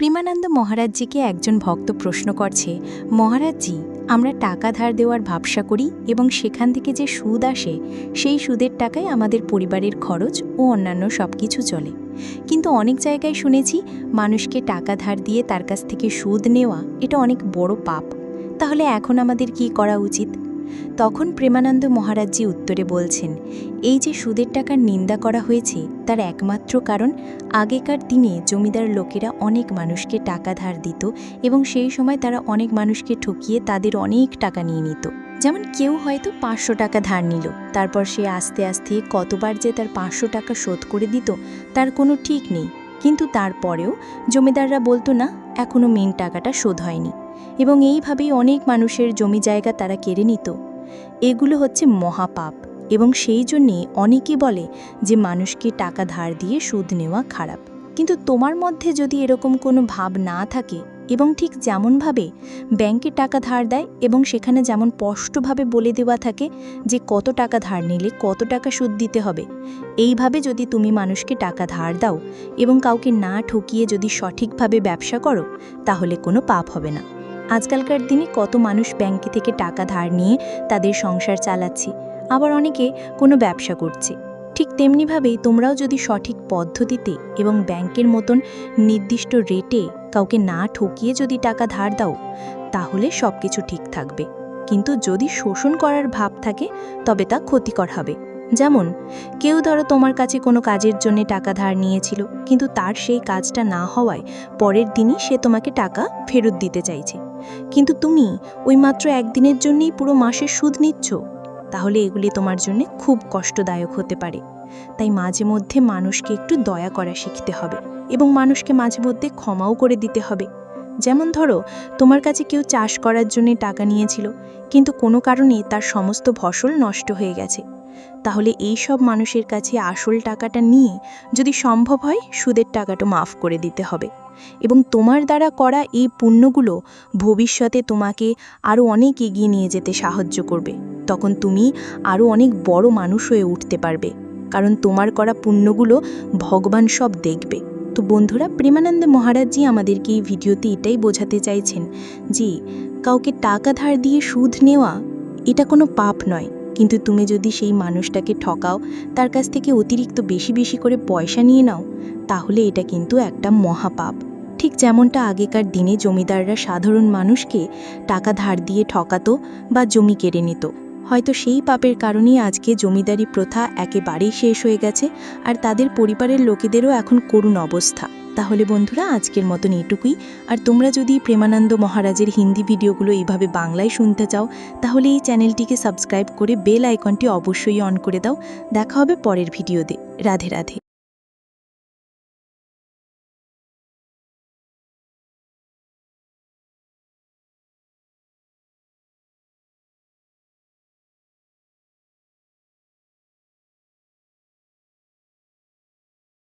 প্রেমানন্দ মহারাজজিকে একজন ভক্ত প্রশ্ন করছে, মহারাজজি, আমরা টাকা ধার দেওয়ার ভাবসা করি এবং সেখান থেকে যে সুদ আসে, সেই সুদের টাকায় আমাদের পরিবারের খরচ ও অন্যান্য সব কিছু চলে। কিন্তু অনেক জায়গায় শুনেছি, মানুষকে টাকা ধার দিয়ে তার কাছ থেকে সুদ নেওয়া, এটা অনেক বড় পাপ। তাহলে এখন আমাদের কি করা উচিত? তখন প্রেমানন্দ মহারাজজি উত্তরে বলছেন, এই যে সুদের টাকার নিন্দা করা হয়েছে, তার একমাত্র কারণ আগেকার দিনে জমিদার লোকেরা অনেক মানুষকে টাকা ধার দিত এবং সেই সময় তারা অনেক মানুষকে ঠকিয়ে তাদের অনেক টাকা নিয়ে নিত। যেমন কেউ হয়তো পাঁচশো টাকা ধার নিল, তারপর সে আস্তে আস্তে কতবার যে তার পাঁচশো টাকা শোধ করে দিত, তার কোনো ঠিক নেই। কিন্তু তারপরেও জমিদাররা বলতো, না এখনও মেন টাকাটা শোধ হয়নি। এবং এইভাবেই অনেক মানুষের জমি জায়গা তারা কেড়ে নিত। এগুলো হচ্ছে মহাপাপ এবং সেই জন্যে অনেকে বলে যে মানুষকে টাকা ধার দিয়ে সুদ নেওয়া খারাপ। কিন্তু তোমার মধ্যে যদি এরকম কোনো ভাব না থাকে এবং ঠিক যেমনভাবে ব্যাংকে টাকা ধার দেয় এবং সেখানে যেমন স্পষ্টভাবে বলে দেওয়া থাকে যে কত টাকা ধার নিলে কত টাকা সুদ দিতে হবে, এইভাবে যদি তুমি মানুষকে টাকা ধার দাও এবং কাউকে না ঠকিয়ে যদি সঠিকভাবে ব্যবসা করো, তাহলে কোনো পাপ হবে না। আজকালকার দিনে কত মানুষ ব্যাংকে থেকে টাকা ধার নিয়ে তাদের সংসার চালাচ্ছে, আবার অনেকে কোনো ব্যবসা করছে। ঠিক তেমনিভাবেই তোমরাও যদি সঠিক পদ্ধতিতে এবং ব্যাংকের মতন নির্দিষ্ট রেটে কাউকে না ঠকিয়ে যদি টাকা ধার দাও, তাহলে সব কিছু ঠিক থাকবে। কিন্তু যদি শোষণ করার ভাব থাকে, তবে তা ক্ষতিকর হবে। যেমন, কেউ ধরো তোমার কাছে কোনো কাজের জন্য টাকা ধার নিয়েছিল, কিন্তু তার সেই কাজটা না হওয়ায় পরের দিনই সে তোমাকে টাকা ফেরত দিতে চাইছে। কিন্তু তুমি ওই মাত্র একদিনের জন্যই পুরো মাসের সুদ নিচ্ছ। তাহলে এগুলি তোমার জন্য খুব কষ্টদায়ক হতে পারে। তাই মাঝে মধ্যে মানুষকে একটু দয়া করা শিখতে হবে এবং মানুষকে মাঝে মধ্যে ক্ষমাও করে দিতে হবে। যেমন ধরো, তোমার কাছে কেউ চাষ করার জন্য টাকা নিয়েছিল কিন্তু কোনো কারণে তার সমস্ত ফসল নষ্ট হয়ে গেছে। তাহলে এই সব মানুষের কাছে আসল টাকাটা নিয়ে যদি সম্ভব হয়, সুদের টাকাটা মাফ করে দিতে হবে। এবং তোমার দ্বারা করা এই পুণ্যগুলো ভবিষ্যতে তোমাকে আরও অনেক এগিয়ে নিয়ে যেতে সাহায্য করবে। তখন তুমি আরও অনেক বড় মানুষ হয়ে উঠতে পারবে। কারণ তোমার করা পুণ্যগুলো ভগবান সব দেখবে। তো বন্ধুরা, প্রেমানন্দ মহারাজজি আমাদেরকে এই ভিডিওতে এটাই বোঝাতে চাইছেন যে, কাউকে টাকা ধার দিয়ে সুদ নেওয়া, এটা কোনো পাপ নয়। কিন্তু তুমি যদি সেই মানুষটাকে ঠকাও, তার কাছ থেকে অতিরিক্ত বেশি বেশি করে পয়সা নিয়ে নাও, তাহলে এটা কিন্তু একটা মহাপাপ। ঠিক যেমনটা আগেকার দিনে জমিদাররা সাধারণ মানুষকে টাকা ধার দিয়ে ঠকাতো বা জমি কেড়ে নিত। হয়তো সেই পাপের কারণেই আজকে জমিদারি প্রথা একেবারেই শেষ হয়ে গেছে আর তাদের পরিবারের লোকেদেরও এখন করুণ অবস্থা। তাহলে বন্ধুরা, আজকের মতন এটুকুই। আর তোমরা যদি প্রেমানন্দ মহারাজের হিন্দি ভিডিওগুলো এইভাবে বাংলায় শুনতে চাও, তাহলে এই চ্যানেলটিকে সাবস্ক্রাইব করে বেল আইকনটি অবশ্যই অন করে দাও। দেখা হবে পরের ভিডিওতে। রাধে রাধে।